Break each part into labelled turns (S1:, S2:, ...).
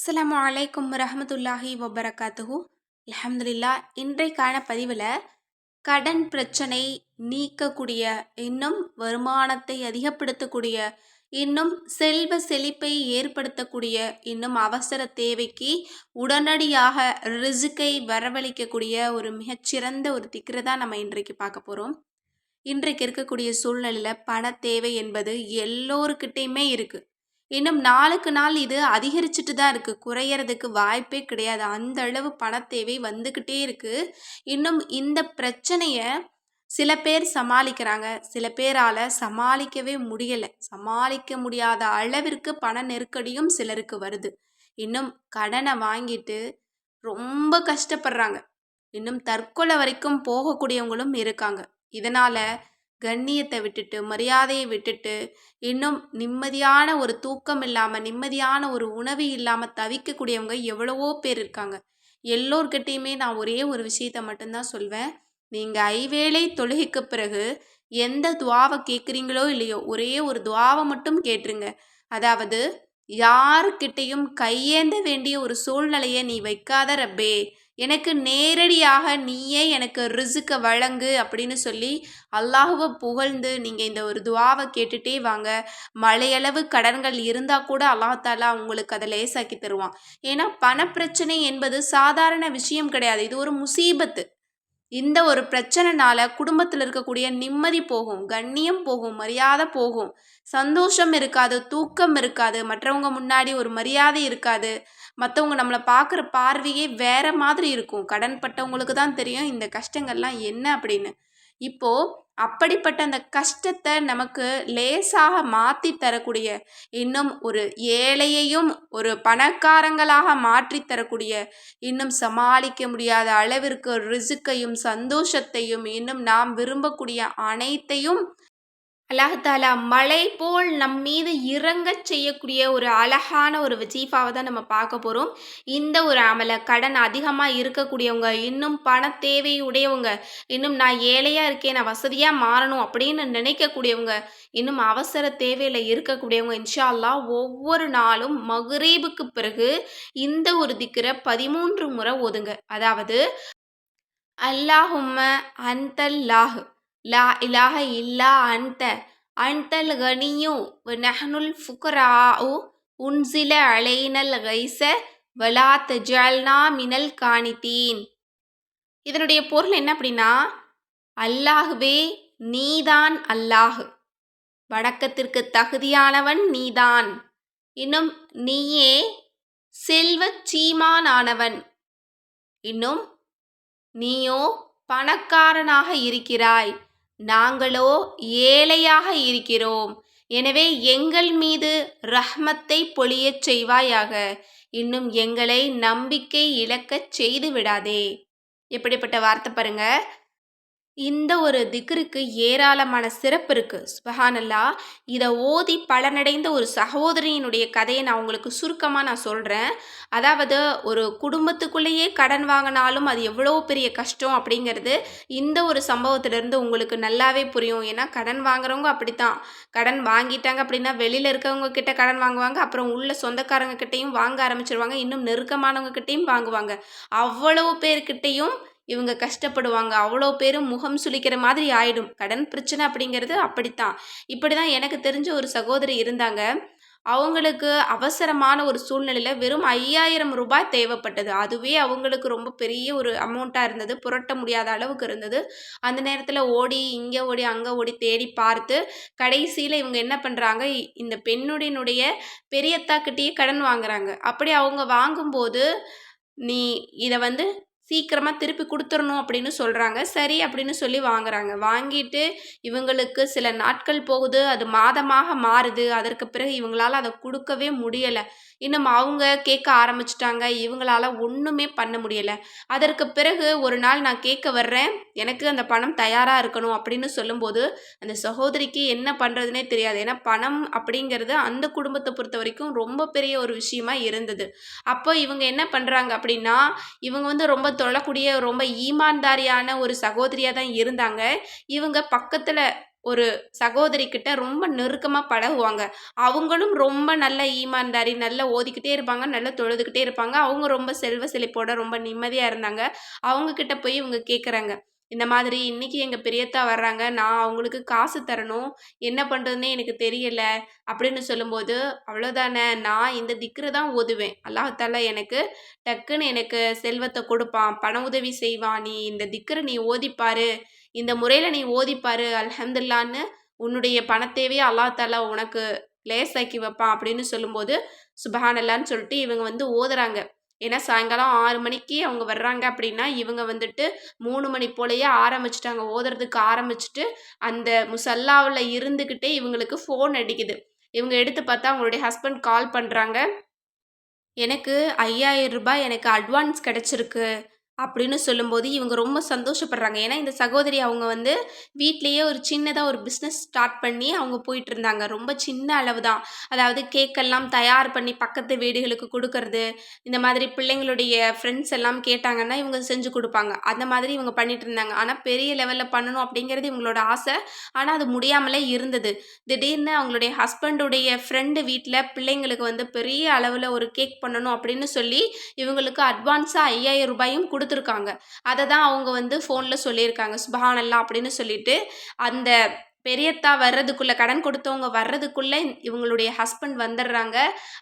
S1: அஸ்லாம் வலைக்கம் ரஹமத்துல்லாஹி வபரகாத்துஹு. அலமதுல்லா இன்றைக்கான பதிவில் கடன் பிரச்சனை நீக்கக்கூடிய இன்னும் வருமானத்தை அதிகப்படுத்தக்கூடிய இன்னும் செல்வ செழிப்பை ஏற்படுத்தக்கூடிய இன்னும் அவசர தேவைக்கு உடனடியாக ரிசுக்கை வரவழைக்கக்கூடிய ஒரு மிகச்சிறந்த ஒரு திக்ரை தான் நம்ம இன்றைக்கு பார்க்க போகிறோம் இன்றைக்கு இருக்கக்கூடிய சூழ்நிலையில் பண தேவை என்பது எல்லோருக்கிட்டேயுமே இருக்குது இன்னும் நாளுக்கு நாள் இது அதிகரிச்சுட்டு தான் இருக்குது குறையறதுக்கு வாய்ப்பே கிடையாது. அந்த அளவு பணத்தேவை வந்துக்கிட்டே இருக்குது இன்னும் இந்த பிரச்சனையை சில பேர் சமாளிக்கிறாங்க. சில பேரால் சமாளிக்கவே முடியலை. சமாளிக்க முடியாத அளவிற்கு பண நெருக்கடியும் சிலருக்கு வருது. இன்னும் கடனை வாங்கிட்டு ரொம்ப கஷ்டப்படுறாங்க. இன்னும் தற்கொலை வரைக்கும் போகக்கூடியவங்களும் இருக்காங்க. இதனால் கண்ணியத்தை விட்டுட்டு மரியாதையை விட்டுட்டு இன்னும் நிம்மதியான ஒரு தூக்கம் இல்லாமல் நிம்மதியான ஒரு உணவு இல்லாமல் தவிக்கக்கூடியவங்க எவ்வளவோ பேர் இருக்காங்க. எல்லோர்கிட்டையுமே நான் ஒரே ஒரு விஷயத்த மட்டும்தான் சொல்வேன். நீங்கள் ஐவேளை தொழுகைக்கு பிறகு எந்த துவாவை கேட்குறீங்களோ இல்லையோ ஒரே ஒரு துவாவை மட்டும் கேட்டுருங்க. அதாவது யாருக்கிட்டையும் கையேந்த வேண்டிய ஒரு சூழ்நிலையை நீ வைக்காத ரப்பே. எனக்கு நேரடியாக நீயே எனக்கு ரிசுக்க வழங்கு அப்படின்னு சொல்லி அல்லாஹுவை புகழ்ந்து நீங்கள் இந்த ஒரு துவாவை கேட்டுட்டே வாங்க. மழையளவு கடன்கள் இருந்தால் கூட அல்லாஹாலா உங்களுக்கு அதை லேசாக்கி தருவான். ஏன்னா பணப்பிரச்சனை என்பது சாதாரண விஷயம் கிடையாது. இது ஒரு முசீபத்து. இந்த ஒரு பிரச்சனைனால குடும்பத்தில் இருக்கக்கூடிய நிம்மதி போகும் கண்ணியம் போகும் மரியாதை போகும். சந்தோஷம் இருக்காது தூக்கம் இருக்காது மற்றவங்க முன்னாடி ஒரு மரியாதை இருக்காது. மற்றவங்க நம்மளை பார்க்குற பார்வையே வேற மாதிரி இருக்கும். கடன் பட்டவங்களுக்கு தான் தெரியும் இந்த கஷ்டங்கள்லாம் என்ன அப்படின்னு. இப்போது அப்படிப்பட்ட அந்த கஷ்டத்தை நமக்கு லேசாக மாற்றி தரக்கூடிய இன்னும் ஒரு ஏழையையும் ஒரு பணக்காரங்களாக மாற்றி தரக்கூடிய இன்னும் சமாளிக்க முடியாத அளவிற்கு ரிசுக்கையும் சந்தோஷத்தையும் இன்னும் நாம் விரும்பக்கூடிய அனைத்தையும் அல்லாஹாலா மழை போல் நம் மீது இறங்க செய்யக்கூடிய ஒரு அழகான ஒரு வஜீஃபாவை தான் நம்ம பார்க்க போகிறோம் இந்த ஒரு அமலை கடன் அதிகமாக இருக்கக்கூடியவங்க இன்னும் பண தேவை உடையவங்க இன்னும் நான் ஏழையாக இருக்கேன் நான் வசதியாக மாறணும் அப்படின்னு நினைக்கக்கூடியவங்க இன்னும் அவசர தேவையில் இருக்கக்கூடியவங்க இன்ஷா அல்லா ஒவ்வொரு நாளும் மகரீபுக்கு பிறகு இந்த ஒரு திக்கிற பதிமூன்று முறை ஒதுங்க அதாவது அல்லாஹும்ம அந்தல்லாஹு லா இலாஹ இல்லா அன்த அன்தல் கனியு நஹனுல் ஃபுக்ராஉ உன்சில அலைனல் கைச வலா தஜால்னா மினல் காணித்தீன் இதனுடைய பொருள் என்ன அப்படின்னா அல்லாஹுவே நீதான் அல்லாஹ் வணக்கத்திற்கு தகுதியானவன் நீதான் இன்னும் நீயே செல்வ சீமானானவன் இன்னும் நீயோ பணக்காரனாக இருக்கிறாய். நாங்களோ ஏழையாக இருக்கிறோம். எனவே எங்கள் மீது ரஹ்மத்தை பொழியச் செய்வாயாக. இன்னும் எங்களை நம்பிக்கை இழக்கச் செய்து விடாதே. எப்படிப்பட்ட வார்த்தை பாருங்க. இந்த ஒரு திக்ருக்கு ஏராளமான சிறப்பு இருக்குது சுபஹானல்லா இதை ஓதி பலனடைந்த ஒரு சகோதரியினுடைய கதையை நான் உங்களுக்கு சுருக்கமாக நான் சொல்கிறேன் அதாவது ஒரு குடும்பத்துக்குள்ளேயே கடன் வாங்கினாலும் அது எவ்வளோ பெரிய கஷ்டம் அப்படிங்கிறது இந்த ஒரு சம்பவத்திலேருந்து உங்களுக்கு நல்லாவே புரியும். ஏன்னா கடன் வாங்குறவங்க அப்படித்தான். கடன் வாங்கிட்டாங்க அப்படின்னா வெளியில் இருக்கவங்க கிட்ட கடன் வாங்குவாங்க அப்புறம் உள்ள சொந்தக்காரங்க கிட்டேயும் வாங்க ஆரம்பிச்சிருவாங்க இன்னும் நெருக்கமானவங்க கிட்டேயும் வாங்குவாங்க. அவ்வளவு பேர்கிட்டையும் இவங்க கஷ்டப்படுவாங்க. அவ்வளோ பேரும் முகம் சுளிக்கிற மாதிரி ஆயிடும். கடன் பிரச்சனை அப்படிங்கிறது அப்படித்தான். இப்படி தான் எனக்கு தெரிஞ்ச ஒரு சகோதரி இருந்தாங்க. அவங்களுக்கு அவசரமான ஒரு சூழ்நிலையில் வெறும் ஐயாயிரம் ரூபாய் தேவைப்பட்டது. அதுவே அவங்களுக்கு ரொம்ப பெரிய ஒரு அமௌண்ட்டாக இருந்தது. புரட்ட முடியாத அளவுக்கு இருந்தது. அந்த நேரத்தில் ஓடி இங்கே ஓடி அங்கே ஓடி தேடி பார்த்து கடைசியில் இவங்க என்ன பண்ணுறாங்க இந்த பெண்ணுடையனுடைய பெரியத்தாக்கிட்டேயே கடன் வாங்குறாங்க. அப்படி அவங்க வாங்கும்போது நீ இதை வந்து சீக்கிரமாக திருப்பி கொடுத்துடணும் அப்படின்னு சொல்கிறாங்க சரி அப்படின்னு சொல்லி வாங்குறாங்க. வாங்கிட்டு இவங்களுக்கு சில நாட்கள் போகுது. அது மாதமாக மாறுது. அதற்கு பிறகு இவங்களால் அதை கொடுக்கவே முடியலை. இன்னும் அவங்க கேட்க ஆரம்பிச்சிட்டாங்க. இவங்களால ஒன்றுமே பண்ண முடியலை. அதற்கு பிறகு ஒரு நாள் நான் கேட்க வர்றேன். எனக்கு அந்த பணம் தயாராக இருக்கணும் அப்படின்னு சொல்லும்போது அந்த சகோதரிக்கு என்ன பண்ணுறதுனே தெரியாது. ஏன்னா பணம் அப்படிங்கிறது அந்த குடும்பத்தை பொறுத்த வரைக்கும் ரொம்ப பெரிய ஒரு விஷயமா இருந்தது. அப்போ இவங்க என்ன பண்ணுறாங்க அப்படின்னா இவங்க வந்து ரொம்ப தொழக்கூடிய ரொம்ப ஈமான்தாரியான ஒரு சகோதரியாக தான் இருந்தாங்க. இவங்க பக்கத்தில் ஒரு சகோதரி கிட்ட ரொம்ப நெருக்கமாக பழகுவாங்க. அவங்களும் ரொம்ப நல்ல ஈமான்தாரி நல்லா ஓதிக்கிட்டே இருப்பாங்க நல்லா தொழுதுகிட்டே இருப்பாங்க. அவங்க ரொம்ப செல்வ செழிப்போட ரொம்ப நிம்மதியாக இருந்தாங்க. அவங்க கிட்ட போய் இவங்க கேட்குறாங்க இந்த மாதிரி இன்னைக்கு எங்கள் பெரியத்தா வர்றாங்க நான் அவங்களுக்கு காசு தரணும் என்ன பண்ணுறதுனே எனக்கு தெரியல அப்படின்னு சொல்லும்போது அவ்வளோதானே நான் இந்த திக்ரு தான் ஓதுவேன். அல்லாஹால எனக்கு டக்குன்னு எனக்கு செல்வத்தை கொடுப்பான் பண உதவி செய்வான். நீ இந்த திக்ரு நீ ஓதிப்பாரு இந்த முறையில் நீ ஓதிப்பாரு அல்ஹம்துல்லான்னு உன்னுடைய பணத்தேவையை அல்லாஹால உனக்கு லேசாக்கி வைப்பான். அப்படின்னு சொல்லும்போது சுபஹானல்லான்னு சொல்லிட்டு இவங்க வந்து ஓதுறாங்க. ஏன்னா சாயங்காலம் ஆறு மணிக்கு அவங்க வர்றாங்க அப்படின்னா இவங்க வந்துட்டு மூணு மணி போலயே ஆரம்பிச்சிட்டாங்க. ஓதுறதுக்கு ஆரம்பிச்சிட்டு அந்த முசல்லாவில் இருந்துக்கிட்டே இவங்களுக்கு ஃபோன் அடிக்குது. இவங்க எடுத்து பார்த்தா அவங்களுடைய ஹஸ்பண்ட் கால் பண்ணுறாங்க எனக்கு ஐயாயிரம் ரூபாய் எனக்கு அட்வான்ஸ் கிடச்சிருக்கு. அப்படின்னு சொல்லும்போது இவங்க ரொம்ப சந்தோஷப்படுறாங்க. ஏன்னா இந்த சகோதரி அவங்க வந்து வீட்லேயே ஒரு சின்னதாக ஒரு பிஸ்னஸ் ஸ்டார்ட் பண்ணி அவங்க போயிட்டு இருந்தாங்க ரொம்ப சின்ன அளவு தான் அதாவது கேக்கெல்லாம் தயார் பண்ணி பக்கத்து வீடுகளுக்கு கொடுக்கறது இந்த மாதிரி பிள்ளைங்களுடைய ஃப்ரெண்ட்ஸ் எல்லாம் கேட்டாங்கன்னா இவங்க செஞ்சு கொடுப்பாங்க. அந்த மாதிரி இவங்க பண்ணிட்டு இருந்தாங்க ஆனால் பெரிய லெவலில் பண்ணணும் அப்படிங்கிறது இவங்களோட ஆசை. ஆனால் அது முடியாமலே இருந்தது. திடீர்னு அவங்களுடைய ஹஸ்பண்டுடைய ஃப்ரெண்டு வீட்டில் பிள்ளைங்களுக்கு வந்து பெரிய அளவில் ஒரு கேக் பண்ணணும் அப்படின்னு சொல்லி இவங்களுக்கு அட்வான்ஸாக ஐயாயிரம் ரூபாயும் கொடுத்து கொடுத்துருக்காங்க. அதை தான் அவங்க வந்து ஃபோனில் சொல்லியிருக்காங்க. சுபஹானல்லா அப்படின்னு சொல்லிட்டு அந்த பெரியத்தா வர்றதுக்குள்ளே கடன் கொடுத்தவங்க வர்றதுக்குள்ளே இவங்களுடைய ஹஸ்பண்ட் வந்துடுறாங்க.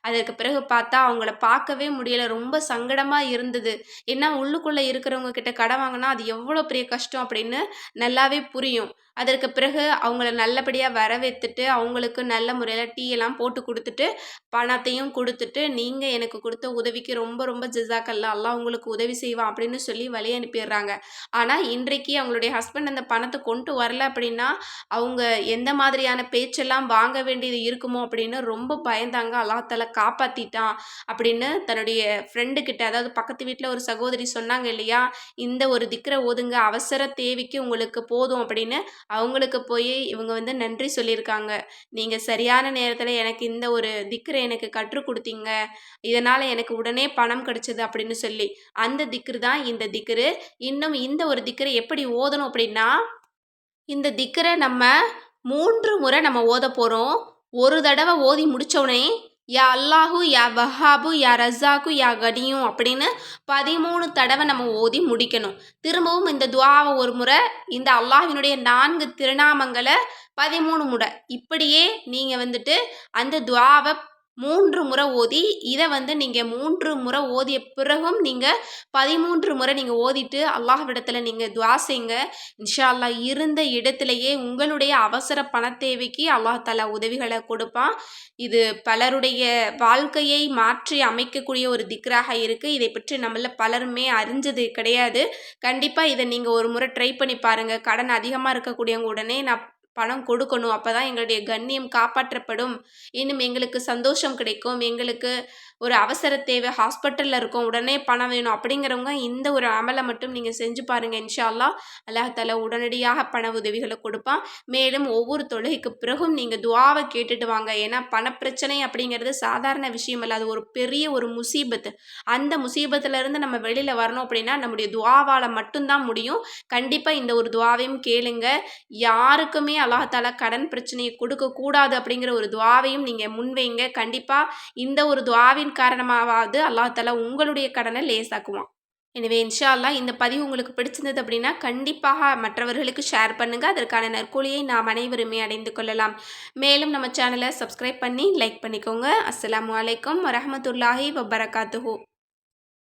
S1: அதற்கு பிறகு பார்த்தா அவங்கள பார்க்கவே முடியலை. ரொம்ப சங்கடமாக இருந்தது. ஏன்னா உள்ளுக்குள்ளே இருக்கிறவங்க கிட்ட கடன் வாங்கினா அது எவ்வளோ பெரிய கஷ்டம் அப்படின்னு நல்லாவே புரியும். அதற்கு பிறகு அவங்கள நல்லபடியாக வரவேற்றுட்டு அவங்களுக்கு நல்ல முறையில் டீ எல்லாம் போட்டு கொடுத்துட்டு பணத்தையும் கொடுத்துட்டு நீங்கள் எனக்கு கொடுத்த உதவிக்கு ரொம்ப ரொம்ப ஜிசாக்கல்ல. எல்லாம் உங்களுக்கு உதவி செய்வான் அப்படின்னு சொல்லி வழி அனுப்பிடுறாங்க. ஆனால் இன்றைக்கு அவங்களுடைய ஹஸ்பண்ட் அந்த பணத்தை கொண்டு வரல அப்படின்னா அவங்க அவங்க எந்த மாதிரியான பேச்செல்லாம் வாங்க வேண்டியது இருக்குமோ அப்படின்னு ரொம்ப பயந்தாங்க. அல்லாத்தால காப்பாற்றிட்டான் அப்படின்னு தன்னுடைய ஃப்ரெண்டு கிட்ட அதாவது பக்கத்து வீட்டில் ஒரு சகோதரி சொன்னாங்க இல்லையா இந்த ஒரு திக்கரை ஓதுங்க அவசர தேவைக்கு உங்களுக்கு போதும் அப்படின்னு அவங்களுக்கு போய் இவங்க வந்து நன்றி சொல்லியிருக்காங்க. நீங்கள் சரியான நேரத்தில் எனக்கு இந்த ஒரு திக்கரை எனக்கு கற்றுக் கொடுத்தீங்க இதனால் எனக்கு உடனே பணம் கிடைச்சது அப்படின்னு சொல்லி அந்த திக்ரு தான் இந்த திக்ரு. இன்னும் இந்த ஒரு திக்கரை எப்படி ஓதணும் அப்படின்னா இந்த திக்கரை நம்ம மூன்று முறை நம்ம ஓத போகிறோம் ஒரு தடவை ஓதி முடித்தோடனே யா அல்லாஹு யா வஹாபு யா ரஸாக்கு யா கனியும் அப்படின்னு பதிமூணு தடவை நம்ம ஓதி முடிக்கணும். திரும்பவும் இந்த துவாவை ஒரு முறை இந்த அல்லாஹினுடைய நான்கு திருநாமங்களை பதிமூணு முறை. இப்படியே நீங்கள் வந்துட்டு அந்த துவாவை மூன்று முறை ஓதி இதை வந்து நீங்கள் மூன்று முறை ஓதிய பிறகும் நீங்கள் பதிமூன்று முறை நீங்கள் ஓதிட்டு அல்லாஹ்விடத்தில் நீங்கள் துவா செய்யுங்க இன்ஷா அல்லா இருந்த இடத்துலையே உங்களுடைய அவசர பண தேவைக்கு அல்லாஹ் தலா உதவிகளை கொடுப்பான். இது பலருடைய வாழ்க்கையை மாற்றி அமைக்கக்கூடிய ஒரு திக்ராக இருக்குது இதை பற்றி நம்மள பலருமே அறிஞ்சது கிடையாது. கண்டிப்பாக இதை நீங்கள் ஒரு முறை ட்ரை பண்ணி பாருங்கள் கடன் அதிகமாக இருக்கக்கூடியவங்க உடனே நான் பணம் கொடுக்கணும். அப்போ தான் எங்களுடைய கண்ணியம் காப்பாற்றப்படும். இன்னும் எங்களுக்கு சந்தோஷம் கிடைக்கும். எங்களுக்கு ஒரு அவசர தேவை. ஹாஸ்பிட்டலில் இருக்கோம். உடனே பணம் வேணும். அப்படிங்கிறவங்க இந்த ஒரு அமலை மட்டும் நீங்கள் செஞ்சு பாருங்கள் இன்ஷால்லா அல்லாஹால உடனடியாக பண உதவிகளை கொடுப்பான். மேலும் ஒவ்வொரு தொழுகைக்கு பிறகும் நீங்கள் துவாவை கேட்டுட்டு வாங்க. ஏன்னா பணப்பிரச்சனை அப்படிங்கிறது சாதாரண விஷயம் இல்லை அது ஒரு பெரிய ஒரு முசீபத்து. அந்த முசீபத்துலேருந்து நம்ம வெளியில் வரணும் அப்படின்னா நம்முடைய துவாவால் மட்டும்தான் முடியும். கண்டிப்பாக இந்த ஒரு துவாவையும் கேளுங்க. யாருக்குமே அல்லாஹால கடன் பிரச்சனையை கொடுக்கக்கூடாது அப்படிங்கிற ஒரு துவாவையும் நீங்கள் முன்வைங்க. கண்டிப்பாக இந்த ஒரு துவாவின் காரணமாவது அல்லாஹால உங்களுடைய கடனை லேசாக்குவான். எனவே இன்ஷா அல்லா இந்த பதிவு உங்களுக்கு பிடிச்சிருந்தது அப்படின்னா கண்டிப்பாக மற்றவர்களுக்கு ஷேர் பண்ணுங்கள் அதற்கான நற்கூலியை நாம் அனைவருமே அடைந்து கொள்ளலாம். மேலும் நம்ம சேனலை சப்ஸ்கிரைப் பண்ணி லைக் பண்ணிக்கோங்க. அஸ்லாம் வலைக்கம் வரமத்துல்லாஹி வபரகாத்துஹூ.